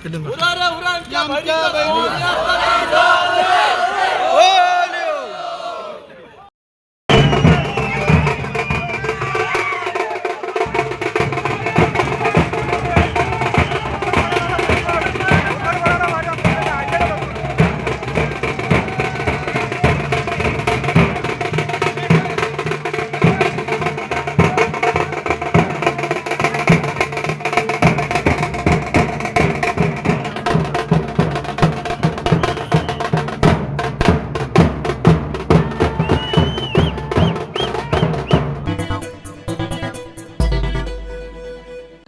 Ulan ulan ya, ya, ya, ya, ya, ya, ya, ya, ya,